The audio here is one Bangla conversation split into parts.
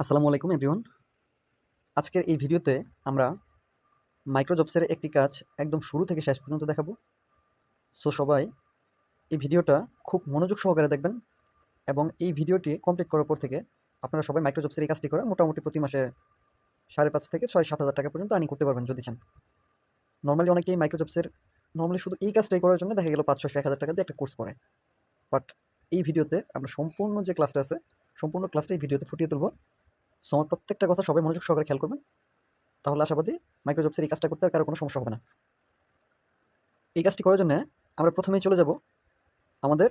আসসালামু আলাইকুম এভরিওয়ান আজকের এই ভিডিওতে আমরা মাইক্রোজবসের একটি কাজ একদম শুরু থেকে শেষ পর্যন্ত দেখাবো। সো সবাই এই ভিডিওটা খুব মনোযোগ সহকারে দেখবেন এবং এই ভিডিওটি কমপ্লিট করার পর থেকে আপনারা সবাই মাইক্রোজবসের এই কাজটি করে মোটামুটি প্রতি মাসে সাড়ে পাঁচ থেকে ছয় সাত হাজার টাকা পর্যন্ত আর্নিং করতে পারবেন যদি চান। নর্মালি অনেকেই মাইক্রোজবসের নর্মালি শুধু এই কাজটাই করার জন্য দেখা গেল পাঁচ ছশো এক হাজার টাকা দিয়ে একটা কোর্স করে। বাট এই ভিডিওতে আমরা সম্পূর্ণ যে ক্লাসটা আছে, সম্পূর্ণ ক্লাসটা এই ভিডিওতে ফুটিয়ে তুলবো। সো প্রত্যেকটা কথা সবাই মনোযোগ সহকারে খেয়াল করবেন। তাহলে আশাবাদী মাইক্রোজবসের এই কাজটা করতে আর কারও কোনো সমস্যা হবে না। এই কাজটি করার জন্য আমরা প্রথমেই চলে যাব আমাদের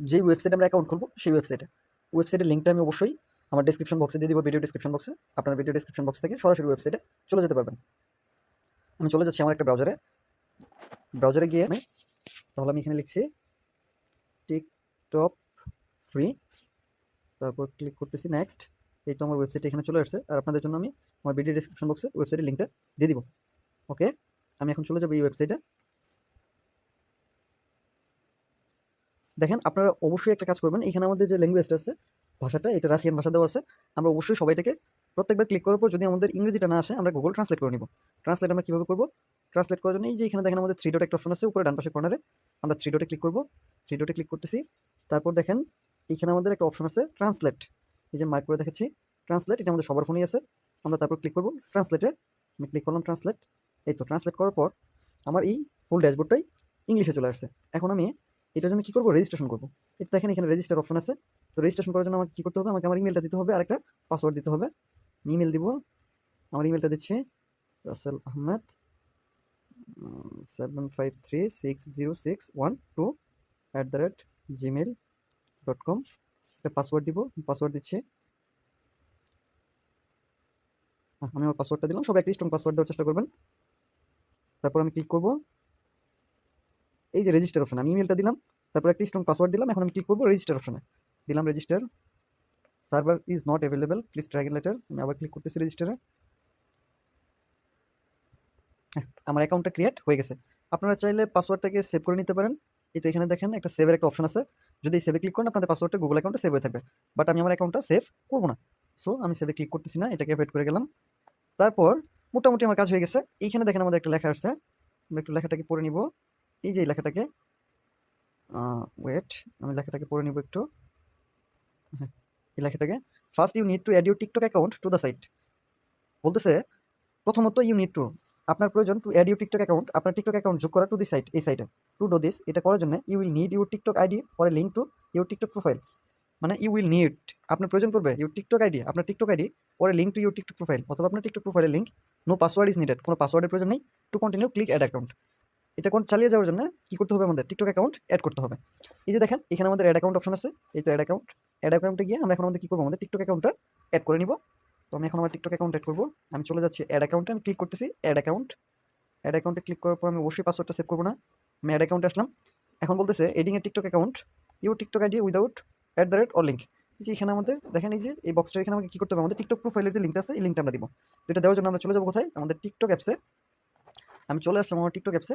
যেই ওয়েবসাইটে আমরা অ্যাকাউন্ট খুলবো সেই ওয়েবসাইটে ওয়েবসাইটের লিঙ্কটা আমি অবশ্যই আমার ডিসক্রিপশন বক্সে দিয়ে দিব ভিডিও ডিসক্রিপশন বক্সে আপনার ভিডিও ডিসক্রিপশন বক্স থেকে সরাসরি ওয়েবসাইটে চলে যেতে পারবেন। আমি চলে যাচ্ছি আমার একটা ব্রাউজারে ব্রাউজারে গিয়ে আমি তাহলে আমি এখানে লিখছি টিকটক ফ্রি তারপর ক্লিক করতেছি নেক্সট এই তো আমার ওয়েবসাইট এখানে চলে আসছে। আর আপনাদের জন্য আমি আমার ভিডিও ডিসক্রিপশন বক্সে ওয়েবসাইটের লিঙ্কটা দিয়ে দিব। ওকে আমি এখন চলে যাব এই ওয়েবসাইটে দেখেন, আপনারা অবশ্যই একটা কাজ করবেন। এখানে আমাদের যে ল্যাঙ্গুয়েজটা আছে, ভাষাটা, এটা রাশিয়ান ভাষা দেওয়া আছে। আমরা অবশ্যই সবাইটাকে প্রত্যেকবার ক্লিক করার পর যদি আমাদের ইংরেজিটা না আসে, আমরা গুগল ট্রান্সলেট করে নিব। ট্রান্সলেট আমরা কীভাবে করব? ট্রান্সলেট করার জন্য এই যে এখানে দেখেন আমাদের থ্রি ডট একটা অপশন আছে, উপরে ডান পাশে কর্নারে আমরা থ্রি ডটে ক্লিক করব। থ্রি ডটে ক্লিক করতেছি। তারপর দেখেন, এখানে আমাদের একটা অপশন আছে ট্রান্সলেট এই যে মার্ক করে দেখাচ্ছি ট্রান্সলেট এটা আমাদের সবার ফোনেই আছে। আমরা তারপর ক্লিক করব ট্রান্সলেটে আমি ক্লিক করলাম ট্রান্সলেট এই তো ট্রান্সলেট করার পর আমার এই ফুল ড্যাশবোর্ডটাই ইংলিশে চলে আসছে। এখন আমি এটার জন্য কী করব? রেজিস্ট্রেশন করব। এটা দেখেন এখানে রেজিস্টার অপশন আছে। তো রেজিস্ট্রেশন করার জন্য আমাকে কী করতে হবে? আমাকে আমার ইমেলটা দিতে হবে আর একটা পাসওয়ার্ড দিতে হবে। ইমেল দিব। আমার ইমেলটা দিচ্ছি Rasel Ahmed seven five three six zero six one two at the rate Gmail dot com password দিব পাসওয়ার্ড দিচ্ছি। আমি আমার পাসওয়ার্ডটা দিলাম। সবাই একটা স্ট্রং পাসওয়ার্ড দেওয়ার চেষ্টা করবেন। তারপর আমি ক্লিক করব। এই যে রেজিস্টার অপশন আমি ইমেলটা দিলাম। তারপর একটা স্ট্রং পাসওয়ার্ড দিলাম। এখন আমি ক্লিক করব রেজিস্টার অপশনে দিলাম register server is not available please try later আমি আবার ক্লিক করতেছি রেজিস্টারে আমার অ্যাকাউন্টটা ক্রিয়েট হয়ে গেছে। আপনারা চাইলে পাসওয়ার্ডটাকে সেভ করে নিতে পারেন। এই তো এখানে দেখেন একটা সেভের একটা অপশন আছে। যদি সেভে ক্লিক করেন, আপনাদের পাসওয়ার্ডটা গুগল অ্যাকাউন্টে সেভ হয়ে থাকবে। বাট আমি আমার অ্যাকাউন্টটা সেভ করব না। সো আমি সেভে ক্লিক করতেছি না, এটাকে অ্যাভয়েড করে গেলাম। তারপর মোটামুটি আমার কাজ হয়ে গেছে। এইখানে দেখেন আমাদের একটা লেখা আসছে আমরা একটু লেখাটাকে পড়ে নিব। এই যে লেখাটাকে ওয়েট আমি লেখাটাকে পড়ে নিব একটু। হ্যাঁ এই লেখাটাকে। First you need to add your TikTok account to the site বলতেছে, প্রথমত ইউ নিড টু আপনার প্রয়োজন to add your TikTok account আপনার টিকটক অ্যাকাউন্ট যোগ করা টু দি সাইট এই সাইটে টু ডো দিস এটা করার জন্য you will need your TikTok ID a link to your TikTok profile মানে ইউ উইল নিড আপনার প্রয়োজন পড়বে ইউর টিকটক আইডি আপনার টিকটক আইডি পরে link to your TikTok profile অথবা আপনার টিকটক প্রোফাইলের link no password is needed কোনো পাসওয়ার্ডের প্রয়োজন নেই to continue click add account এটা কোন চালিয়ে যাওয়ার জন্য কী করতে হবে আমাদের? টিকটক অ্যাকাউন্ট অ্যাড করতে হবে। এই যে দেখেন, এখানে আমাদের অ্যাড অ্যাকাউন্ট অপশন আছে, এই তো অ্যাড অ্যাকাউন্ট অ্যাড অ্যাকাউন্টে গিয়ে আমরা এখন আমাদের কী করব? আমাদের টিকটক অ্যাকাউন্টটা অ্যাড করে নিব। তো আমি এখন আমার টিকটক অ্যাকাউন্ট অ্যাড করব। আমি চলে যাচ্ছি অ্যাড অ্যাকাউন্টে আমি ক্লিক করতেছি অ্যাড অ্যাকাউন্ট অ্যাড অ্যাকাউন্টে ক্লিক করার পর আমি অবশ্যই পাসওয়ার্ডটা সেভ করব না। আমি অ্যাড অ্যাকাউন্টে আসলাম। এখন বলতেছে adding a TikTok account you TikTok ID without at the rate or link যে এখানে আমাদের, দেখেন এই যে, এই বক্সটা এখানে আমাকে কী করতে হবে? আমাদের টিকটক প্রোফাইলের যে লিঙ্কটা আছে, এই লিঙ্কটা আমরা দিব। তো এটা দেওয়ার জন্য আমরা চলে যাব কোথায়? আমাদের টিকটক অ্যাপসে আমি চলে আসলাম আমার টিকটক অ্যাপসে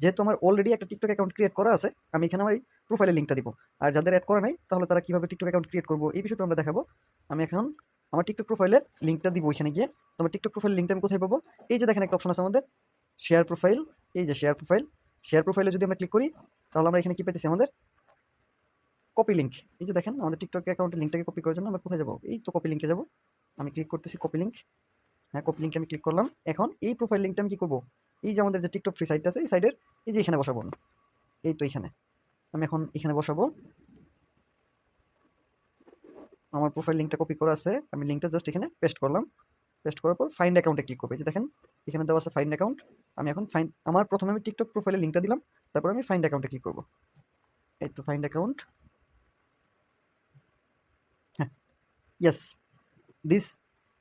যেহেতু আমার অলরেডি একটা টিকটক অ্যাকাউন্ট ক্রিয়েট করা আছে, আমি এখানে আমার এই প্রোফাইলের লিঙ্কটা দিব। আর যাদের অ্যাড করা নাই, তাহলে তারা কীভাবে টিকটক অ্যাকাউন্ট ক্রিয়েট করব, এই বিষয়টা আমরা দেখাবো। আমি এখন আমার টিকটক প্রোফাইলের লিঙ্কটা দিব ওইখানে গিয়ে। তোমার টিকটক প্রোফাইল লিঙ্কটা আমি কোথায় পাবো? এই যে দেখেন একটা অপশন আছে আমাদের শেয়ার প্রোফাইল এই যে শেয়ার প্রোফাইল শেয়ার প্রোফাইলে যদি আমরা ক্লিক করি, তাহলে আমরা এখানে কী পেতেছি আমাদের? কপি লিঙ্ক এই যে দেখেন, আমাদের টিকটক অ্যাকাউন্টের লিঙ্কটাকে কপি করার জন্য আমরা কোথায় যাব? এই তো কপি লিঙ্কে যাব। আমি ক্লিক করতেছি কপি লিঙ্ক হ্যাঁ কপি লিঙ্কে আমি ক্লিক করলাম। এখন এই প্রোফাইল লিঙ্কটা আমি কী করব? এই যে আমাদের যে টিকটক ফ্রি সাইটটা আছে, এই সাইডের এই যে এখানে বসাবো। এই তো এখানে। আমি এখন এখানে বসাবো। আমার প্রোফাইল লিঙ্কটা কপি করা আছে। আমি লিঙ্কটা জাস্ট এখানে পেস্ট করলাম। পেস্ট করার পর ফাইন্ড অ্যাকাউন্টে ক্লিক করবে। যে দেখেন, এখানে দেওয়া আছে ফাইন্ড অ্যাকাউন্ট আমি এখন ফাইন আমার প্রথমে আমি টিকটক প্রোফাইলে লিঙ্কটা দিলাম। তারপর আমি ফাইন্ড অ্যাকাউন্টে ক্লিক করব। এই তো ফাইন্ড অ্যাকাউন্ট হ্যাঁ। Yes this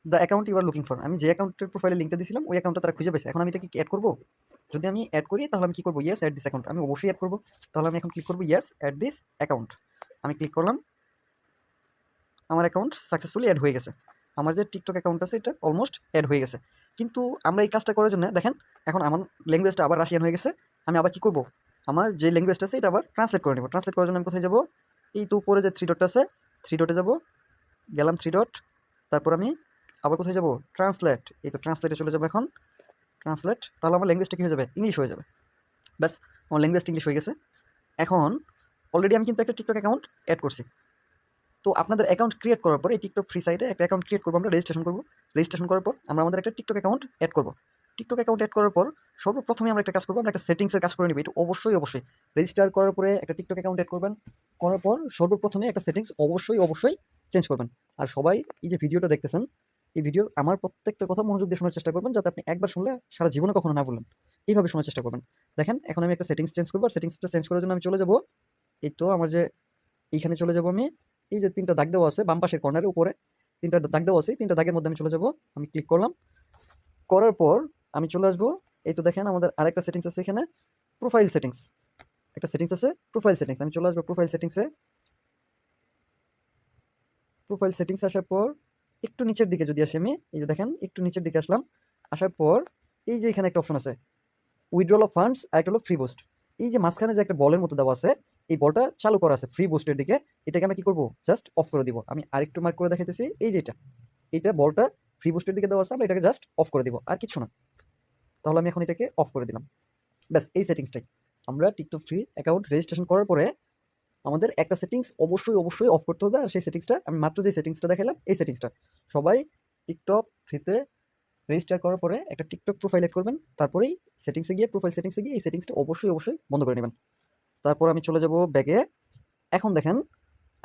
the account you are looking for আমি যে অ্যাকাউন্টের প্রোফাইলে লিঙ্কটা দিয়েছিলাম ওই অ্যাকাউন্টটা তারা খুঁজে পেয়েছে এখন আমি এটা কি অ্যাড করব? যদি আমি অ্যাড করি, তাহলে আমি কী করব? ইয়েস অ্যাড দিস অ্যাকাউন্ট আমি অবশ্যই অ্যাড করব। তাহলে আমি এখন ক্লিক করব ইয়েস অ্যাড দিস অ্যাকাউন্ট আমি ক্লিক করলাম। আমার অ্যাকাউন্ট সাকসেসফুলি অ্যাড হয়ে গেছে। আমার যে টিকটক অ্যাকাউন্ট আছে, এটা অলমোস্ট অ্যাড হয়ে গেছে। কিন্তু আমরা এই কাজটা করার জন্য, দেখেন, এখন আমার ল্যাঙ্গুয়েজটা আবার রাশিয়ান হয়ে গেছে, আমি আবার কী করব? আমার যে ল্যাঙ্গুয়েজটা আছে, এটা আবার ট্রান্সলেট করে নেব। ট্রান্সলেট করার জন্য আমি কোথায় যাব? এই তো উপরে যে থ্রি ডটটা আছে থ্রি ডটে যাব। গেলাম থ্রি ডট তারপর আমি আবার কোথায় যাব? ট্রান্সলেট এই তো ট্রান্সলেটে চলে যাব এখন। ট্রান্সলেট তাহলে আমার ল্যাঙ্গুয়েজটা কী হয়ে যাবে? ইংলিশ হয়ে যাবে। ব্যাস, আমার ল্যাঙ্গুয়েজটা ইংলিশ হয়ে গেছে। এখন অলরেডি আমি কিন্তু একটা টিকটক অ্যাকাউন্ট অ্যাড করছি। তো আপনাদের অ্যাকাউন্ট ক্রিয়েট করার পর, এই টিকটক ফ্রি সাইটে একটা অ্যাকাউন্ট ক্রিয়েট করব আমরা রেজিস্ট্রেশন করব। রেজিস্ট্রেশন করার পর আমরা আমাদের একটা টিকটক অ্যাকাউন্ট অ্যাড করব। টিকটক অ্যাকাউন্ট অ্যাড করার পর সর্বপ্রথমে আমরা একটা কাজ করব, আমরা একটা সেটিংসের কাজ করে নিবো। এটা অবশ্যই অবশ্যই। রেজিস্টার করার পরে একটা টিকটক অ্যাকাউন্ট অ্যাড করবেন। করার পর সর্বপ্রথমে একটা সেটিংস অবশ্যই অবশ্যই চেঞ্জ করবেন। আর সবাই এই যে ভিডিওটা দেখতেছেন, এই ভিডিওর আমার প্রত্যেকটা কথা মনোযোগ দিয়ে শোনার চেষ্টা করবেন, যাতে আপনি একবার শুনলে সারা জীবনে কখনো না বললেন এইভাবে শোনার চেষ্টা করবেন। দেখেন, এখন আমি একটা সেটিংস চেঞ্জ করব, আর সেটিংসটা চেঞ্জ করার জন্য আমি চলে যাব। এই তো আমার যে, এইখানে চলে যাব আমি। এই যে তিনটা দাগ দেওয়া আছে বাম পাশের কর্নারে উপরে, তিনটা দাগ দেওয়া আছে তিনটা দাগের মধ্যে আমি চলে যাব, আমি ক্লিক করলাম। করার পর আমি চলে আসব, এই তো দেখেন আমাদের আরেকটা সেটিংস আছে এখানে প্রোফাইল সেটিংস একটা সেটিংস আছে প্রোফাইল সেটিংস আমি চলে আসব প্রোফাইল সেটিংসে প্রোফাইল সেটিংস আসার পর, একটু নিচের দিকে যদি আসি আমি, এই যে দেখেন, একটু নিচের দিকে আসলাম। আসার পর, এই যে এখানে একটা অপশন আছে উইথড্রল অফ ফান্ডস আর একটা হলো ফ্রি বুস্ট এই যে মাঝখানে যে একটা বলের মতো দেওয়া আছে এই বলটা চালু করা আছে ফ্রি বুস্টের দিকে। এটাকে আমরা কি করব? জাস্ট অফ করে দিব। আমি আরেকটু মার্ক করে দেখাইতেছি। এই যেটা এটা। বলটা ফ্রি বুস্টের দিকে দেওয়া আছে। আমরা এটাকে জাস্ট অফ করে দিব। আর কিছু না। তাহলে আমি এখন এটাকে অফ করে দিলাম। ব্যাস, এই সেটিংসটাই আমরা টিকটক ফ্রি অ্যাকাউন্ট রেজিস্ট্রেশন করার পরে আমাদের একটা সেটিংস অবশ্যই অবশ্যই অফ করতে হবে। আর সেই সেটিংসটা আমি মাত্র যে সেটিংসটা দেখালাম এই সেটিংসটা সবাই টিকটক ফ্রিতে রেজিস্টার করার পরে একটা টিকটক প্রোফাইল এড করবেন। তারপরেই সেটিংসে গিয়ে প্রোফাইল সেটিংসে গিয়ে এই সেটিংসটা অবশ্যই অবশ্যই বন্ধ করে নেবেন। তারপর আমি চলে যাব ব্যাগে। এখন দেখেন,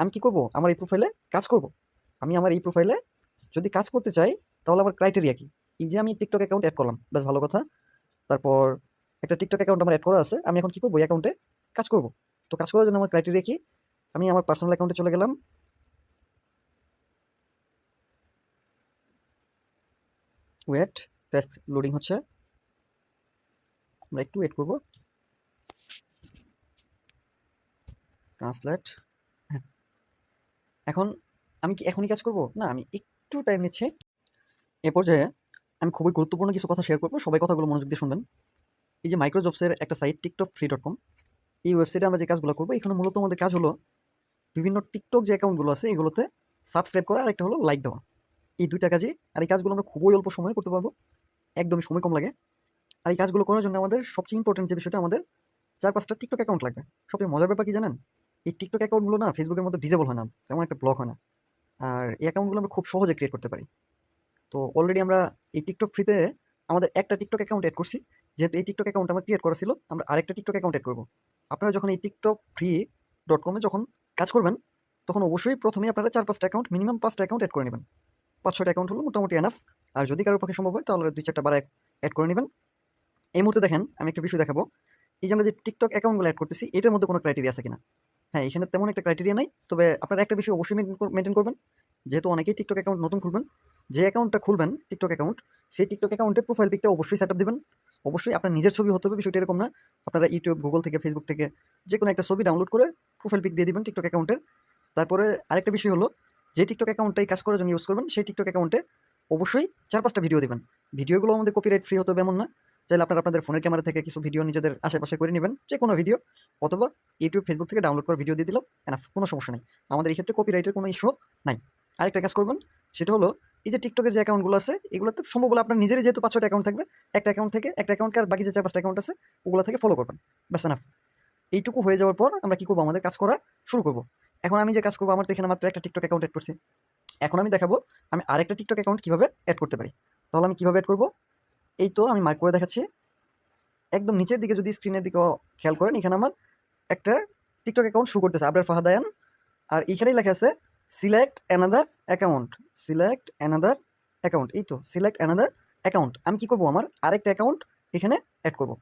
আমি কি করব? আমার এই প্রোফাইলে কাজ করব। আমি আমার এই প্রোফাইলে যদি কাজ করতে চাই, তাহলে আমার ক্রাইটেরিয়া কি? এই যে আমি টিকটক অ্যাকাউন্ট অ্যাড করলাম, বেশ ভালো কথা। তারপর একটা টিকটক অ্যাকাউন্ট আমার অ্যাড করা আছে, আমি এখন কি করব? এই অ্যাকাউন্টে কাজ করব। তো কাজ করার জন্য আমার ক্রাইটেরিয়া কি? আমি আমার পার্সোনাল অ্যাকাউন্টে চলে গেলাম। ওয়েট টেস্ট লোডিং হচ্ছে। আমরা একটু ওয়েট করব। ট্রান্সলেট। এখন আমি কি এখনই কাজ করব? না, আমি একটু টাইম নিচ্ছি। এ পর্যায়ে আমি খুবই গুরুত্বপূর্ণ কিছু কথা শেয়ার করব। সবাই কথাগুলো মনোযোগ দিয়ে শুনবেন। এই যে মাইক্রোজবসের একটা site TikTok free dot com এই ওয়েবসাইটে আমরা যে কাজগুলো করব, এখানে মূলত আমাদের কাজ হলো বিভিন্ন টিকটক যে অ্যাকাউন্টগুলো আছে, এগুলোতে সাবস্ক্রাইব করা, আর একটা হলো লাইক দেওয়া। এই দুইটা কাজই, আর এই কাজগুলো আমরা খুবই অল্প সময়ে করতে পারব। একদমই সময় কম লাগে। আর এই কাজগুলো করার জন্য আমাদের সবচেয়ে ইম্পর্টেন্ট যে বিষয়টা, আমাদের চার পাঁচটা টিকটক অ্যাকাউন্ট লাগবে। সবচেয়ে মজার ব্যাপার কি জানেন? এই টিকটক অ্যাকাউন্টগুলো না ফেসবুকের মধ্যে ডিজেবল হয় না, তেমন একটা ব্লক হয় না। আর এই অ্যাকাউন্টগুলো আমরা খুব সহজে ক্রিয়েট করতে পারি। তো অলরেডি আমরা এই টিকটক ফ্রিতে আমাদের একটা টিকটক অ্যাকাউন্ট অ্যাড করছি। যেহেতু এই টিকটক অ্যাকাউন্ট আমার ক্রিয়েট করা ছিল, আমরা আরেকটা টিকটক অ্যাকাউন্ট অ্যাড করব। আপনারা যখন এই টিকটক ফ্রি ডট কমে যখন কাজ করবেন, তখন অবশ্যই প্রথমেই আপনারা চার, পাঁচটা অ্যাকাউন্ট মিনিমাম পাঁচটা অ্যাকাউন্ট অ্যাড করে নেবেন। পাঁচ ছটা অ্যাকাউন্ট হলো মোটামুটি এনাফ আর যদি কারোর পক্ষে সম্ভব হয়, তাহলে দুই, চারটা বার অ্যাড করে নেবেন। এই মুহূর্তে দেখেন, আমি একটা বিষয় দেখাবো। এই যে আমরা যে টিকটক অ্যাকাউন্টগুলো অ্যাড করতেছি, এটার মধ্যে কোনো ক্রাইটেরিয়া আছে কিনা? হ্যাঁ এখানে তেমন একটা ক্রাইটেরিয়া নাই। তবে আপনারা একটা বিষয় অবশ্যই মেনটেন করবেন। যেহেতু অনেকেই টিকটক অ্যাকাউন্ট নতুন খুলবেন, যে অ্যাকাউন্টটা খুলবেন টিকটক অ্যাকাউন্ট সেই টিকটক অ্যাকাউন্টে প্রোফাইল পিকটা অবশ্যই সেট আপ দেবেন। অবশ্যই আপনার নিজের ছবি হতে হবে, বিষয়টা এরকম না। আপনারা ইউটিউব গুগল থেকে ফেসবুক থেকে যে কোনো একটা ছবি ডাউনলোড করে প্রোফাইল পিক দিয়ে দিবেন টিকটক অ্যাকাউন্টের তারপরে আরেকটা বিষয় হলো, যে টিকটক অ্যাকাউন্টটাই কাজ করার জন্য ইউজ করবেন, সেই টিকটক অ্যাকাউন্টে অবশ্যই চার পাঁচটা ভিডিও দেবেন। ভিডিওগুলো আমাদের কপিরাইট ফ্রি হতে হবে, এমন না। চাইলে আপনারা আপনাদের ফোনের ক্যামেরা থেকে কিছু ভিডিও নিজেদের আশেপাশে করে নেবেন যে কোনো ভিডিও, অথবা ইউটিউব ফেসবুক থেকে ডাউনলোড করে ভিডিও দিয়ে দিলাম এনাফ কোনো সমস্যা নেই। আমাদের এই ক্ষেত্রে কপিরাইটের কোনো ইস্যু নাই। আরেকটা কাজ করবেন, সেটা হলো এই যে টিকটকের যে অ্যাকাউন্টগুলো আছে, এগুলোতে সম্ভব হলে আপনার নিজেরই যেহেতু পাঁচ ছটা অ্যাকাউন্ট থাকবে, একটা অ্যাকাউন্ট থেকে একটা অ্যাকাউন্টকে আর বাকি যে চার পাঁচটা অ্যাকাউন্ট আছে, ওগুলো থেকে ফলো করবেন। ব্যাস এনাফ এইটুকু হয়ে যাওয়ার পর আমরা কী করব? আমাদের কাজ করা শুরু করব। এখন আমি যে কাজ করব, আমার তো এখানে মাত্র একটা টিকটক অ্যাকাউন্ট অ্যাড করছি। এখন আমি দেখাবো, আমি আরেকটা টিকটক অ্যাকাউন্ট কীভাবে অ্যাড করতে পারি? তাহলে আমি কীভাবে অ্যাড করব? এই তো আমি মার্ক করে দেখাচ্ছি। একদম নিচের দিকে যদি স্ক্রিনের দিকে খেয়াল করেন, এখানে আমার একটা টিকটক অ্যাকাউন্ট শুরু করতেছে, আবরার ফাহাদায়ান আর এখানেই লেখা আছে select another account select another account এই তো সিলেক্ট অ্যানাদার অ্যাকাউন্ট আমি কী করব আমার? আরেকটা অ্যাকাউন্ট এখানে অ্যাড করব।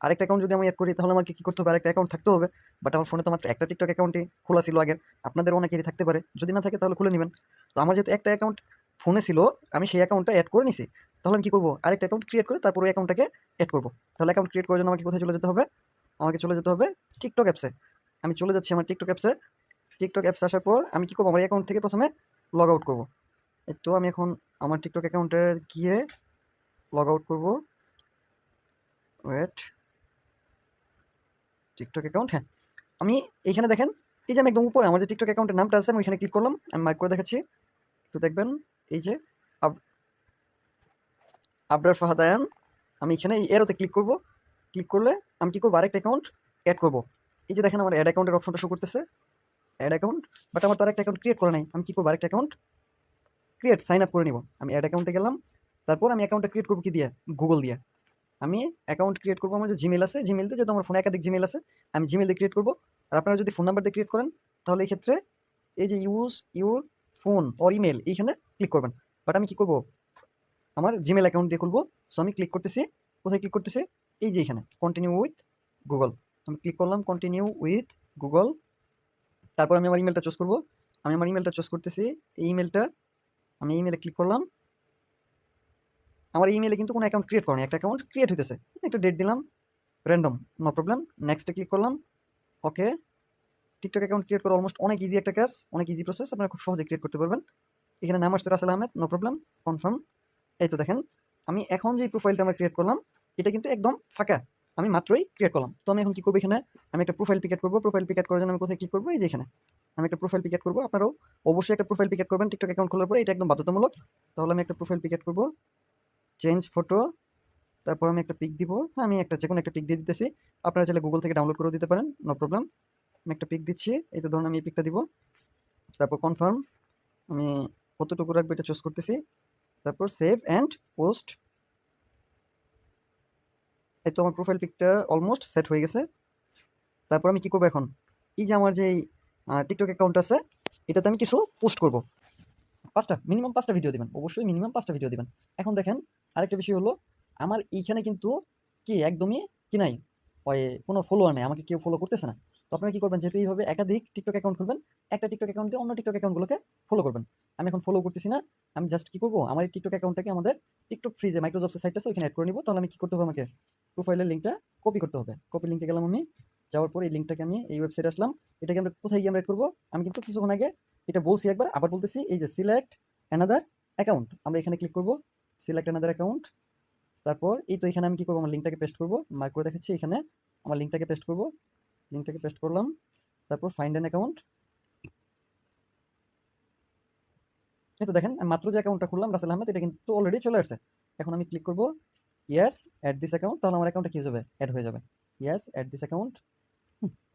আরেকটা অ্যাকাউন্ট যদি আমি অ্যাড করি, তাহলে আমাকে কী করতে হবে? আরেকটা অ্যাকাউন্ট থাকতে হবে। বাট আমার ফোনে তো মাত্র একটা টিকটক অ্যাকাউন্টই খোলা ছিল আগের। আপনাদের অনেকেরই থাকতে পারে। যদি না থাকে, তাহলে খুলে নেবেন। তো আমার যেহেতু একটা অ্যাকাউন্ট ফোনে ছিল, আমি সেই অ্যাকাউন্টটা অ্যাড করে নিছি। তাহলে আমি কী করব? আরেকটা অ্যাকাউন্ট ক্রিয়েট করে তারপর ওই অ্যাকাউন্টটাকে অ্যাড করব। তাহলে অ্যাকাউন্ট ক্রিয়েট করার জন্য আমাকে কোথায় চলে যেতে হবে? আমাকে চলে যেতে হবে টিকটক অ্যাপসে আমি চলে যাচ্ছি আমার টিকটক অ্যাপসে টিকটক অ্যাপস আসার পর আমি কী করব? আমার অ্যাকাউন্ট থেকে প্রথমে লগ আউট করব তো আমি এখন আমার টিকটক অ্যাকাউন্টে গিয়ে লগ আউট করব। ওয়েট টিকটক অ্যাকাউন্ট হ্যাঁ। আমি এইখানে দেখেন, এই যে আমি একদম উপরে, আমার যে টিকটক অ্যাকাউন্টের নামটা আছে, আমি ওইখানে ক্লিক করলাম, আমি মার্ক করে দেখাচ্ছি। তো দেখবেন, এই যে আবরার ফাহাদায়ান আমি এখানে এই এরোতে ক্লিক করব। ক্লিক করলে আমি কি করব? আরেকটা অ্যাকাউন্ট অ্যাড করব। এই যে দেখেন আমার অ্যাড অ্যাকাউন্টের অপশনটা শো করতেছে। অ্যাড অ্যাকাউন্ট বাট আমার তো আরেকটা অ্যাকাউন্ট ক্রিয়েট করে নাই। আমি কি করব? আরেকটা অ্যাকাউন্ট ক্রিয়েট সাইন আপ করে নিব। আমি অ্যাড অ্যাকাউন্টে গেলাম। তারপর আমি অ্যাকাউন্টটা ক্রিয়েট করব কি দিয়ে? গুগল দিয়ে। আমি অ্যাকাউন্ট ক্রিয়েট করব আমার যে জিমেল আছে জিমেল দিয়ে যেহেতু আমার ফোনে একাধিক জিমেল আছে, আমি জিমেল দিয়ে ক্রিয়েট করব। আর আপনারা যদি ফোন নাম্বার দিয়ে ক্রিয়েট করেন, তাহলে এই ক্ষেত্রে এই যে use your phone or email এইখানে ক্লিক করবেন। বাট আমি কী করব? আমার জিমেল অ্যাকাউন্ট দিয়ে খুলবো। সো আমি ক্লিক করতেছি। কোথায় ক্লিক করতেছি? এই যে এখানে। কন্টিনিউ উইথ গুগল আমি ক্লিক করলাম কন্টিনিউ উইথ গুগল তারপর আমি আমার ইমেলটা চুজ করব। আমি আমার ইমেলটা চুজ করতেছি। এই ইমেলটা আমি ইমেলে ক্লিক করলাম। আমার ইমেলে কিন্তু কোনো অ্যাকাউন্ট ক্রিয়েট করেনি। একটা অ্যাকাউন্ট ক্রিয়েট হইতেছে। একটা ডেট দিলাম। র্যান্ডম নো প্রবলেম নেক্সটে ক্লিক করলাম। ওকে টিকটক অ্যাকাউন্ট ক্রিয়েট করা অলমোস্ট অনেক ইজি একটা কাজ। অনেক ইজি প্রসেস আপনারা খুব সহজে ক্রিয়েট করতে পারবেন। এখানে নাম আসছে Rasel Ahmed no problem confirm এই তো দেখেন, আমি এখন যে প্রোফাইলটা আমরা ক্রিয়েট করলাম, এটা কিন্তু একদম ফাঁকা। আমি মাত্রই ক্রিয়েট করলাম। তো আমি এখন কী করব এখানে? আমি একটা প্রোফাইল পিকেট করব। প্রোফাইল পিকেট করার জন্য আমি কোথায় ক্লিক করব? এই যে এখানে। আমি একটা প্রোফাইল পিকেট করব। আপনারাও অবশ্যই একটা প্রোফাইল পিকেট করবেন টিকটক অ্যাকাউন্ট খোলার পরে। এটা একদম বাধ্যতামূলক। তাহলে আমি একটা প্রোফাইল পিকেট করব। চেঞ্জ ফটো তারপর আমি একটা পিক দিব। হ্যাঁ আমি একটা যে কোনো একটা পিক দিয়ে দিতেছি। আপনারা চাইলে গুগল থেকে ডাউনলোড করেও দিতে পারেন। নো প্রবলেম আমি একটা পিক দিচ্ছি। এই তো ধরুন আমি এই পিকটা দিব। তারপর কনফার্ম আমি কতটুকু রাখব এটা চুজ করতেছি। তারপর সেভ অ্যান্ড পোস্ট এই তো আমার প্রোফাইল পিকটা অলমোস্ট সেট হয়ে গেছে। তারপর আমি কি করব এখন? এই যে আমার যে টিকটক অ্যাকাউন্ট আছে, এটাতে আমি কিছু পোস্ট করব। পাঁচটা মিনিমাম পাঁচটা ভিডিও দিবেন। অবশ্যই মিনিমাম পাঁচটা ভিডিও দিবেন। এখন দেখেন, আরেকটা বিষয় হলো, আমার এইখানে কিন্তু কি, একদমই কি নাই? ওই কোনো ফলোয়ার নেই, আমাকে কেউ ফলো করতেছে না। তো আপনারা কী করবেন? যেহেতু এইভাবে একাধিক টিকটক অ্যাকাউন্ট খুলবেন, একটা টিকটক অ্যাকাউন্ট দিয়ে অন্য টিকটক অ্যাকাউন্টগুলোকে ফলো করবেন। আমি এখন ফলো করতেছি না, আমি জাস্ট কী করব? আমার এই টিকটক অ্যাকাউন্টটাকে আমাদের টিকটক ফ্রি যে মাইক্রোসফটের সাইট আছে, ওইখানে অ্যাড করে নিব। তাহলে আমি কী করতে হবে আমাকে? প্রোফাইলের লিঙ্কটা কপি করতে হবে। কপি লিঙ্কে গেলাম আমি, যাওয়ার পর এই লিঙ্কটাকে আমি এই ওয়েবসাইটে আসলাম। এটাকে আমরা কোথায় গিয়ে আমরা অ্যাড করব? আমি কিন্তু কিছুক্ষণ আগে এটা বলছি একবার, আবার বলতেছি, এই যে সিলেক্ট অ্যানাদার অ্যাকাউন্ট আমরা এখানে ক্লিক করব সিলেক্ট অ্যানাদার অ্যাকাউন্ট তারপর এই তো এখানে আমি কী করব? আমার লিঙ্কটাকে পেস্ট করব। মার্ক করে দেখাচ্ছি, এখানে আমার লিঙ্কটাকে পেস্ট করব। লিঙ্কটাকে পেস্ট করলাম, তারপর ফাইন্ড অ্যান অ্যাকাউন্ট এই তো দেখেন, মাত্র যে অ্যাকাউন্টটা খুললাম, রাসেল আহমেদ, এটা কিন্তু অলরেডি চলে আসছে। এখন আমি ক্লিক করব ইয়াস অ্যাড দিস অ্যাকাউন্ট তাহলে আমার অ্যাকাউন্টটা কী হয়ে যাবে? অ্যাড হয়ে যাবে। Yes add this account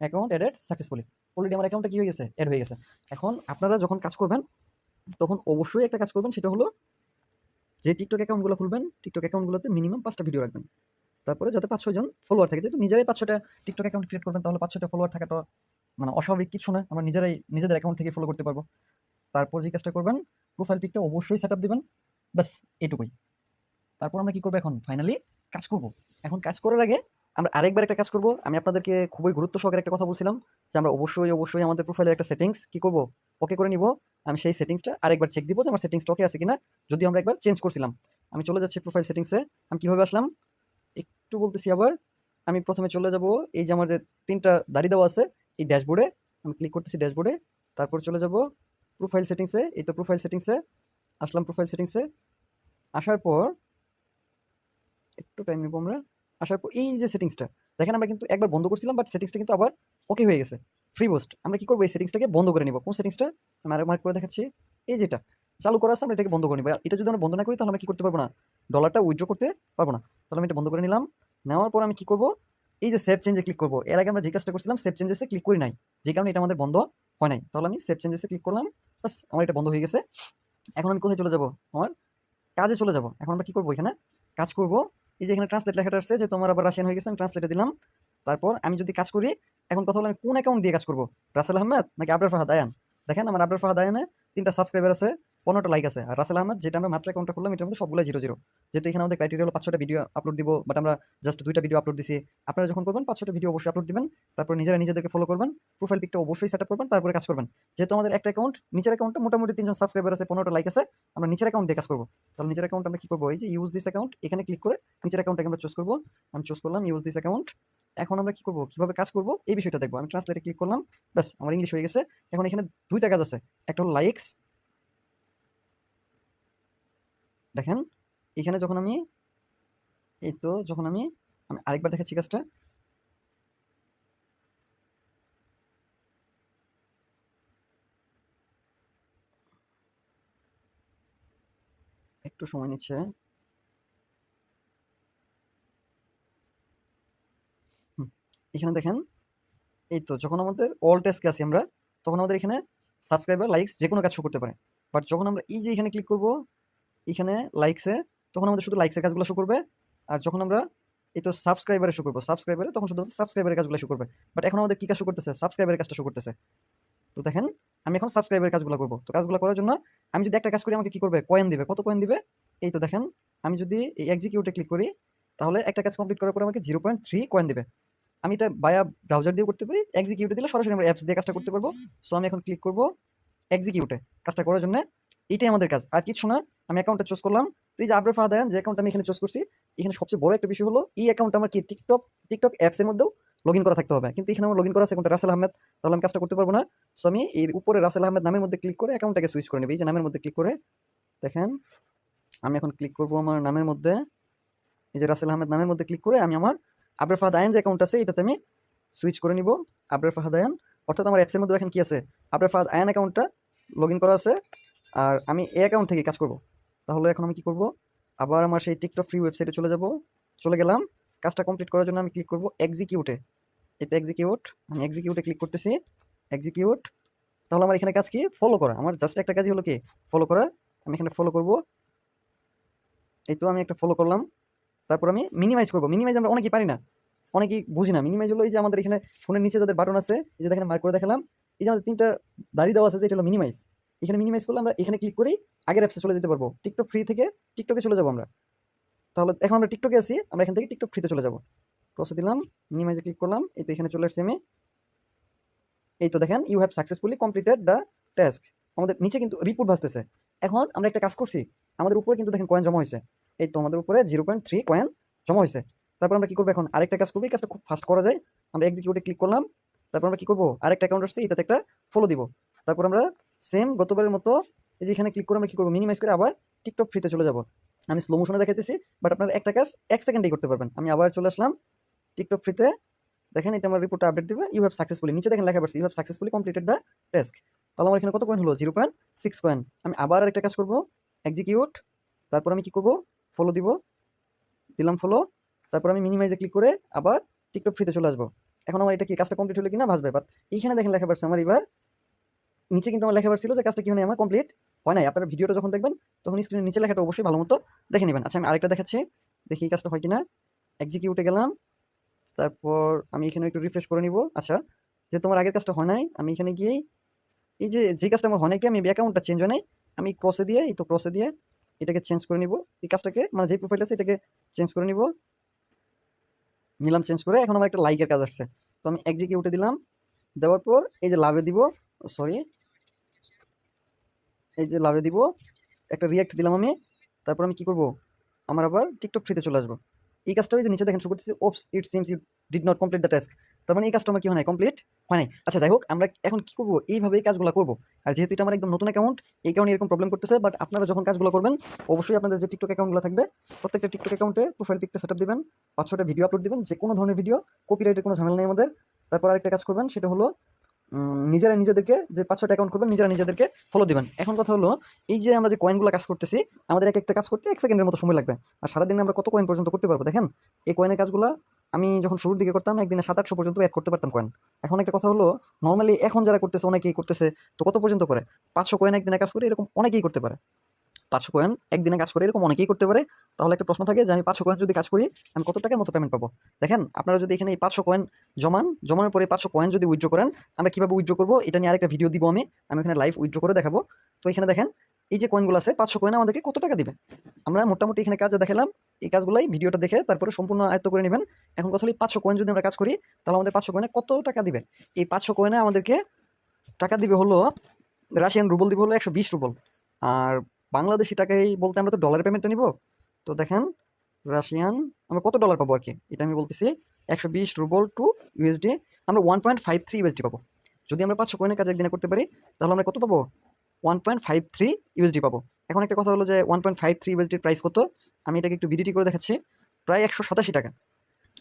account added successfully already আমার অ্যাকাউন্টটা কী হয়ে গেছে? অ্যাড হয়ে গেছে। এখন আপনারা যখন কাজ করবেন, তখন অবশ্যই একটা কাজ করবেন, সেটা হলো যে টিকটক অ্যাকাউন্টগুলো খুলবেন টিকটক অ্যাকাউন্টগুলোতে মিনিমাম পাঁচটা ভিডিও রাখবেন। তারপরে যাতে পাঁচ ছজন ফলোয়ার থাকে। যেহেতু নিজেরাই পাঁচশোটা টিকটক অ্যাকাউন্ট ক্রিয়েট করবেন, তাহলে পাঁচশোটা ফলোয়ার থাকাটা মানে অস্বাভাবিক কিছু না। আমরা নিজেরাই, নিজেদের অ্যাকাউন্ট থেকে ফলো করতে পারব। তারপর যে কাজটা করবেন প্রোফাইল পিকটা অবশ্যই সেট আপ দেবেন। ব্যাস, এটুকুই। তারপর আমরা কী করব এখন? ফাইনালি কাজ করব। এখন কাজ করার আগে আমরা আরেকবার একটা কাজ করব। আমি আপনাদেরকে খুবই গুরুত্ব সহকারে একটা কথা বলছিলাম যে, আমরা অবশ্যই অবশ্যই আমাদের প্রোফাইলের একটা সেটিংস কী করব? ওকে করে নিব। আমি সেই সেটিংসটা আরেকবার চেক দিব যে, আমার সেটিংসটা ওকে আছে কিনা। যদি আমরা একবার চেঞ্জ করছিলাম। আমি চলে যাচ্ছি প্রোফাইল সেটিংসে আমি কীভাবে আসলাম? একটু বলতেছি আবার। আমি প্রথমে চলে যাব। এই যে আমার যে তিনটা দাড়ি দেওয়া আছে, এই ড্যাশবোর্ডে, আমি ক্লিক করতেছি ড্যাশবোর্ডে, তারপর চলে যাব প্রোফাইল সেটিংসে এই তো প্রোফাইল সেটিংসে আসলাম প্রোফাইল সেটিংসে আসার পর, একটু টাইম নেব আমরা। আসার পর, এই যে সেটিংসটা দেখেন আমরা কিন্তু একবার বন্ধ করছিলাম বাট সেটিংসটা কিন্তু আবার ওকে হয়ে গেছে। ফ্রি বোস্ট আমরা কি করব? এই সেটিংসটাকে বন্ধ করে নিব। কোন সেটিংসটা মার্ক করে দেখাচ্ছি। এই যেটা চালু করা আছে, আমরা এটাকে বন্ধ করে নিব এটা যদি আমরা বন্ধ না করি, তাহলে আমরা কি করতে পারব না? ডলারটা উইথড্র করতে পারব না। তাহলে আমি এটা বন্ধ করে নিলাম। নেওয়ার পর আমি কি করব? এই যে সেভ চেঞ্জে ক্লিক করব। এর আগে আমরা যে কাজটা করছিলাম সেভ চেঞ্জেসে ক্লিক করি নাই। যে কারণে এটা আমাদের বন্ধ হয় নাই। তাহলে আমি সেভ চেঞ্জেসে ক্লিক করলাম। বাস আমার এটা বন্ধ হয়ে গেছে। এখন আমি কোথায় চলে যাব? আমার কাজে চলে যাব। এখন আমরা কি করব এখানে? কাজ করব। এই যে এখানে ট্রান্সলেট লেখাটা আসছে, যে তোমার আবার রাশিয়ান হয়ে গেছে, আমি ট্রান্সলেটে দিলাম। তারপর আমি যদি কাজ করি, এখন কথা হলো আমি কোন অ্যাকাউন্ট দিয়ে কাজ করব? রাসেল আহমেদ নাকি আবরার ফাহাদ? আয়ান? দেখেন, আমার আবরার ফাহাদ আয়ানে তিনটা সাবস্ক্রাইবার আছে। পনেরোটা লাইক আছে। আর রাসেল আহমেদ যেটা আমরা মাত্র অ্যাকাউন্টটা করলাম এটার মধ্যে সবগুলো জিরো জিরো যেহেতু এখানে আমাদের ক্রাইটেরিয়া হলো পাঁচশোটা ভিডিও আপলোড দিব বাট আমরা জাস্ট দুইটা ভিডিও আপলোড দিছি। আপনারা যখন করবেন, পাঁচশোটা ভিডিও অবশ্যই আপলোড দিবেন। তারপর নিজেরা নিজেদেরকে ফলো করবেন প্রোফাইল পিকটা অবশ্যই সেট আপ করবেন, তারপরে কাজ করবেন। যেহেতু আমাদের একটা অ্যাকাউন্ট নিচের অ্যাকাউন্টে মোটামুটি তিনজন সাবস্ক্রাইবার আছে, পনেরোটা লাইক আছে, আমরা নিচের অ্যাকাউন্ট দিয়ে কাজ করব। তাহলে নিচের অ্যাকাউন্ট আমরা কি করব? এই যে ইউজ দিস অ্যাকাউন্ট এখানে ক্লিক করে নিচের অ্যাকাউন্টটাকে আমরা চুজ করব। আমি চুজ করলাম ইউজ দিস অ্যাকাউন্ট এখন আমরা কি করব? কীভাবে কাজ করব? এই বিষয়টা দেখব। আমি ট্রান্সলেটে ক্লিক করলাম, ব্যাস, আমার ইংলিশ হয়ে গেছে। এখন এখানে দুইটা কাজ আছে। একটা হলো লাইকস দেখেন, এখানে যখন আমি, এই তো যখন আমি আমি আরেকবার দেখাচ্ছি কাজটা। একটু সময় নিচ্ছে। এখানে দেখেন, এই তো যখন আমাদের অল টেস্কে আছি আমরা, তখন আমাদের এখানে সাবস্ক্রাইবার লাইকস যে কোনো কাজ করতে পারে। বাট যখন আমরা এই যে এখানে ক্লিক করব এখানে লাইকসে তখন আমাদের শুধু লাইকসের কাজগুলো শো করবে। আর যখন আমরা এই তো সাবস্ক্রাইবারে শো করব সাবস্ক্রাইবারে তখন শুধু সাবস্ক্রাইবারের কাজগুলো শো করবে। বাট এখন আমাদের কী কাজ শো করতেছে? সাবস্ক্রাইবারের কাজটা শো করতেছে। তো দেখেন, আমি এখন সাবস্ক্রাইবারের কাজগুলো করব। তো কাজগুলো করার জন্য আমি যদি একটা কাজ করি, আমাকে কী করবে? কয়েন দিবে। কত কয়েন দিবে? এই তো দেখেন, আমি যদি এই এক্সিকিউটে ক্লিক করি, তাহলে একটা কাজ কমপ্লিট করার পরে আমাকে জিরো পয়েন্ট থ্রি কয়েন দেবে। আমি এটা বায়া ব্রাউজার দিয়ে করতে পারি এক্সিকিউটে দিলে সরাসরি আমরা অ্যাপস দিয়ে কাজটা করতে পারব। সো আমি এখন ক্লিক করব এক্সিকিউটে কাজটা করার জন্য, এটাই আমাদের কাজ। আর কিছু না আমি অ্যাকাউন্টটা চুজ করলাম। তো এই যে আবরার ফাহাদায়ান যে অ্যাকাউন্ট আমি এখানে চুজ করছি, এখানে সবচেয়ে বড় একটা বিষয় হলো, এই অ্যাকাউন্ট আমার কি টিকটক টিকটক অ্যাপসের মধ্যেও লগ ইন করা থাকতে হবে। কিন্তু এখানে আমার লগ ইন করা আছে রাসেল আহমেদ, তাহলে আমি কাজটা করতে পারব না। সো আমি এর উপরে রাসেল আহমেদ নামের মধ্যে ক্লিক করে অ্যাকাউন্টটাকে সুইচ করে নেব। এই যে নামের মধ্যে ক্লিক করে, দেখেন, আমি এখন ক্লিক করব আমার নামের মধ্যে। এই যে রাসেল আহমেদ নামের মধ্যে ক্লিক করে আমি আমার আবরার ফাহাদ আয়ান যে অ্যাকাউন্ট আছে, এটাতে আমি সুইচ করে নিব আবরার ফাহাদ আয়ান অর্থাৎ আমার অ্যাপসের মধ্যে এখন কি আছে? আবরার ফাহাদ আয়ান অ্যাকাউন্টটা লগ ইন করা আছে। আর আমি এই অ্যাকাউন্ট থেকে কাজ করব। তাহলে এখন আমি কি করব? আবার আমার সেই টিকটক ফ্রি ওয়েবসাইটে চলে যাব। চলে গেলাম। কাজটা কমপ্লিট করার জন্য আমি ক্লিক করব এক্সিকিউটে এটা এক্সিকিউট আমি এক্সিকিউটে ক্লিক করতেছি। এক্সিকিউট তাহলে আমার এখানে কাজ কি? ফলো করা। আমার জাস্ট একটা কাজই হলো কি? ফলো করা। আমি এখানে ফলো করব। এই তো আমি একটা ফলো করলাম। তারপর আমি মিনিমাইজ করব। মিনিমাইজ আমরা অনেকেই পারি না। অনেকেই বুঝি না। মিনিমাইজ হলো এই যে আমাদের এখানে ফোনের নিচে যাদের বাটন আছে, এই যে দেখেন মার্ক করে দেখালাম। এই যে আমাদের তিনটা দাঁড়িয়ে দেওয়া আছে যে এটা হলো মিনিমাইজ এখানে মিনিমাইজ করলে আমরা এখানে ক্লিক করেই আগের অ্যাপসে চলে যেতে পারব। টিকটক ফ্রি থেকে টিকটকে চলে যাব আমরা। তাহলে এখন আমরা টিকটকে আছি, আমরা এখান থেকে টিকটক ফ্রিতে চলে যাব। ক্রসে দিলাম মিনিমাইজে ক্লিক করলাম, এই তো এখানে চলে আসছি আমি। এই তো দেখেন you have successfully completed the task আমাদের নিচে কিন্তু রিপোর্ট ভাসতেছে। এখন আমরা একটা কাজ করছি, আমাদের উপরে কিন্তু দেখেন কয়েন জমা হয়েছে। এই তো আমাদের উপরে জিরো পয়েন্ট থ্রি কয়েন জমা হয়েছে। তারপর আমরা কি করব এখন? আরেকটা কাজ করব, এই কাজটা খুব ফাস্ট করা যায়। আমরা এক্সিকিউটে ক্লিক করলাম, তারপর আমরা কি করব? আরেকটা অ্যাকাউন্ট আসছে, এটাতে একটা ফলো দিব। তারপর আমরা সেম গতবারের মতো, এই যে এখানে ক্লিক করে আমরা কি করব? মিনিমাইজ করে আবার টিকটক ফ্রিতে চলে যাব। আমি স্লো মোশনে দেখাইতেছি বাট আপনারা একটা কাজ এক সেকেন্ডেই করতে পারবেন। আমি আবার চলে আসলাম টিকটক ফ্রিতে দেখেন, এটা আমার রিপোর্টটা আপডেট দিবে। ইউ হ্যাভ সাকসেসফুলি নিচে দেখেন লেখা পাচ্ছি you have successfully completed the task তাহলে আমার এখানে কত কয়েন হলো? জিরো পয়েন্ট সিক্স কয়েন আমি আবার একটা কাজ করব। এক্সিকিউট তারপর আমি কি করব? ফলো দিব। দিলাম ফলো তারপর আমি মিনিমাইজে ক্লিক করে আবার টিকটক ফ্রিতে চলে আসব। এখন আমার এটা কি, কাজটা কমপ্লিট হলো কিনা? ভাসবে। বাট এইখানে দেখেন লেখা পাচ্ছে আমার এবার নিচে কিন্তু আমার লেখা ছিল যে কাজটা কি হয় আমার কমপ্লিট হয় নাই। আপনারা ভিডিওটা যখন দেখবেন তখন স্ক্রিনের নিচে লেখাটা অবশ্যই ভালো মতো দেখে নেবেন। আচ্ছা আমি আরেকটা দেখাচ্ছি। দেখি এই কাজটা হয় কিনা। এক্সিকিউটে গেলাম। তারপর আমি এখানে একটু রিফ্রেশ করে নিব। আচ্ছা যে তোমার আগের কাজটা হয় নাই, আমি এখানে গিয়েই এই যে যে কাজটা আমার হয় কি, আমি অ্যাকাউন্টটা চেঞ্জ হয় নাই, আমি ক্রসে দিয়ে, এই তো ক্রসে দিয়ে এটাকে চেঞ্জ করে নিব। এই কাজটাকে মানে যে প্রোফাইল আছে, এটাকে চেঞ্জ করে নিব। নিলাম চেঞ্জ করে। এখন আমার একটা লাইকের কাজ আসছে। তো আমি এক্সিকিউটে দিলাম। দেওয়ার পর এই যে লাভে দিব সরি এই যে লাভে দিব, একটা রিয়াক্ট দিলাম আমি, তারপর আমি কি করব? আমার আবার টিকটক ফ্রিতে চলে আসব। এই কাজটা ওই যে নিচে দেখেন শুরু করতেছি oops it seems you did not complete the task তার মানে এই কাজটা আমার কি হয় নাই কমপ্লিট হয় নাই। আচ্ছা যাই হোক, আমরা এখন কি করব? এইভাবে এই কাজগুলো করব। আর যেহেতু এটা আমার একদম নতুন অ্যাকাউন্ট এই কারণে এরকম প্রবলেম করতেছে বাট আপনারা যখন কাজগুলো করবেন, অবশ্যই আপনাদের যে টিকটক অ্যাকাউন্টগুলো থাকবে, প্রত্যেকটা টিকটক অ্যাকাউন্টে প্রোফাইল পিকটা সেট আপ দেবেন পাঁচশোটা ভিডিও আপলোড দেবেন যে কোনো ধরনের ভিডিও কপিরাইটের কোনো ঝামেলা নেই আমাদের। তারপর আরেকটা কাজ করবেন, সেটা হলো নিজেরা নিজেদেরকে যে পাঁচশো অ্যাকাউন্ট করবেন, নিজেরা নিজেদেরকে ফলো দিবেন। এখন কথা হলো, এই যে আমরা যে কয়েনগুলো কাজ করতেছি, আমাদের এক একটা কাজ করতে এক সেকেন্ডের মতো সময় লাগবে। আর সারাদিনে আমরা কত কয়েন পর্যন্ত করতে পারব? দেখেন, এই কয়েনের কাজগুলো আমি যখন শুরুর দিকে করতাম, একদিনে সাত, আটশো পর্যন্ত অ্যাড করতে পারতাম কয়েন এখন একটা কথা হলো নর্মালি এখন যারা করতেছে, অনেকেই করতেছে, তো কত পর্যন্ত করে? পাঁচশো কয়েন একদিনে কাজ করে, এরকম অনেকেই করতে পারে। পাঁচশো কয়েন একদিনে কাজ করে, এরকম অনেকেই করতে পারে। তাহলে একটা প্রশ্ন থাকে যে, আমি পাঁচশো কয়েন যদি কাজ করি, আমি কত টাকার মতো পেমেন্ট পাবো? দেখেন, আপনারা যদি এখানে এই পাঁচশো কয়েন জমান, জমানোর পরে পাঁচশো কয়েন যদি উইথড্র করেন, আমরা কীভাবে উইথড্র করব? এটা নিয়ে আরেকটা ভিডিও দিব আমি। আমি এখানে লাইভ উইথড্র করে দেখাবো। তো এখানে দেখেন, এই যে কয়েনগুলো আছে, পাঁচশো কয়েন আমাদেরকে কত টাকা দিবে? আমরা মোটামুটি এখানে কাজ দেখালাম। এই কাজগুলাই ভিডিওটা দেখে তারপরে সম্পূর্ণ আয়ত্ত করে নেবেন। এখন কথা হলো পাঁচশো কয়েন যদি আমরা কাজ করি, তাহলে আমাদের পাঁচশো কয়েনে কত টাকা দিবে? এই পাঁচশো কয়েনে আমাদেরকে টাকা দিবে হলো রাশিয়ান রুবল দিবে হলো একশো বিশ রুবল আর বাংলাদেশি টাকায় বলতে আমরা তো ডলার পেমেন্টটা নিব। তো দেখেন রাশিয়ান আমরা কত ডলার পাবো আর কি এটা আমি বলতেছি, একশো বিশ রুবল টু ইউএসডি আমরা one point five three USD পাবো। যদি আমরা পাঁচশো কয়েনের কাজ একদিনে করতে পারি, তাহলে আমরা কত পাবো? One point five three USD পাবো। এখন একটা কথা হলো যে ওয়ান পয়েন্ট ফাইভ থ্রি ইউএসডির প্রাইস কত? আমি এটাকে একটু ভিডিটি করে দেখাচ্ছি। প্রায় একশো সাতাশি টাকা।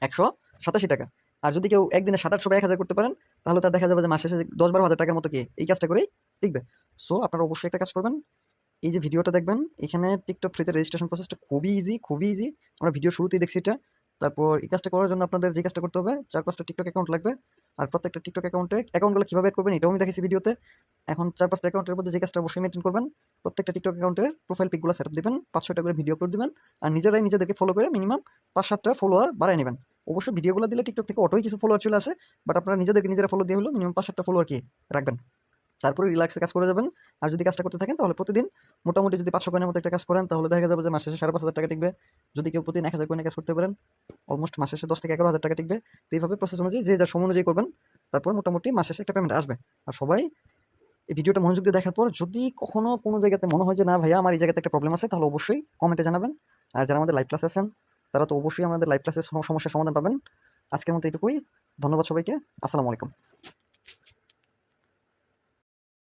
একশো সাতাশি টাকা। আর যদি কেউ একদিনে সাত আটশো এক হাজার করতে পারেন, তাহলে তার দেখা যাবে যে মাসে দশ বারো হাজার টাকার মতো কি এই কাজটা করেই টিকবে। সো আপনারা অবশ্যই একটা কাজ করবেন। এই যে ভিডিওটা দেখবেন, এখানে টিকটক ফ্রিতে রেজিস্ট্রেশন প্রসেসটা খুবই ইজি খুবই ইজি আমরা ভিডিও শুরুতেই দেখছি এটা। তারপর এই কাজটা করার জন্য আপনাদের যে কাজটা করতে হবে, চার পাঁচটা টিকটক অ্যাকাউন্ট লাগবে। আর প্রত্যেকটা টিকটক অ্যাকাউন্টে অ্যাকাউন্টগুলো কীভাবে করবেন, এটাও আমি দেখেছি ভিডিওতে এখন চার পাঁচটা অ্যাকাউন্টের মধ্যে যে কাজটা অবশ্যই মেনটেন করবেন, প্রত্যেকটা টিকটক অ্যাকাউন্টের প্রোফাইল পিকগুলো সেট দেবেন ছয়টা করে ভিডিও আপলোড দেবেন। আর নিজেরাই নিজেদেরকে ফলো করে মিনিমাম পাঁচ সাতটা ফলোয়ার বাড়ায় নেবেন। অবশ্যই ভিডিওগুলো দিলে টিকটক থেকে অটোই কিছু ফলোয়ার চলে আসে বাট আপনারা নিজেদেরকে নিজেরা ফলো দিয়ে হলো মিনিমাম পাঁচ সাতটা ফলোয়ার কি রাখবেন। তারপরে রিল্যাক্সে কাজ করে যাবেন। আর যদি কাজটা করতে থাকেন, তাহলে প্রতিদিন মোটামুটি যদি পাঁচশো কয়েনের মতো একটা কাজ করেন, তাহলে দেখা যাবে যে মাসে সাড়ে পাঁচ হাজার টাকা টিকবে। যদি কেউ প্রতিদিন এক হাজার কয়েনে কাজ করতে পারেন অলমোস্ট মাসে শেষে দশ থেকে এগারো হাজার টাকা টিকবে। তো এইভাবে প্রসেস অনুযায়ী যে যার সময় অনুযায়ী করবেন, তারপর মোটামুটি মাসে শেষে একটা পেমেন্ট আসবে। আর সবাই এই ভিডিওটা মনোযোগ দিয়ে দেখার পর যদি কখনো কোনো জায়গাতে মনে হয় যে, না ভাইয়া, আমার এই জায়গাতে একটা প্রবলেম আছে, তাহলে অবশ্যই কমেন্টে জানাবেন। আর যারা আমাদের লাইভ ক্লাসে আছেন, তারা তো অবশ্যই আমাদের লাইভ ক্লাসের সমস্যার সমাধান পাবেন। আজকের মতো এটুকুই ধন্যবাদ সবাইকে। আসসালামু আলাইকুম।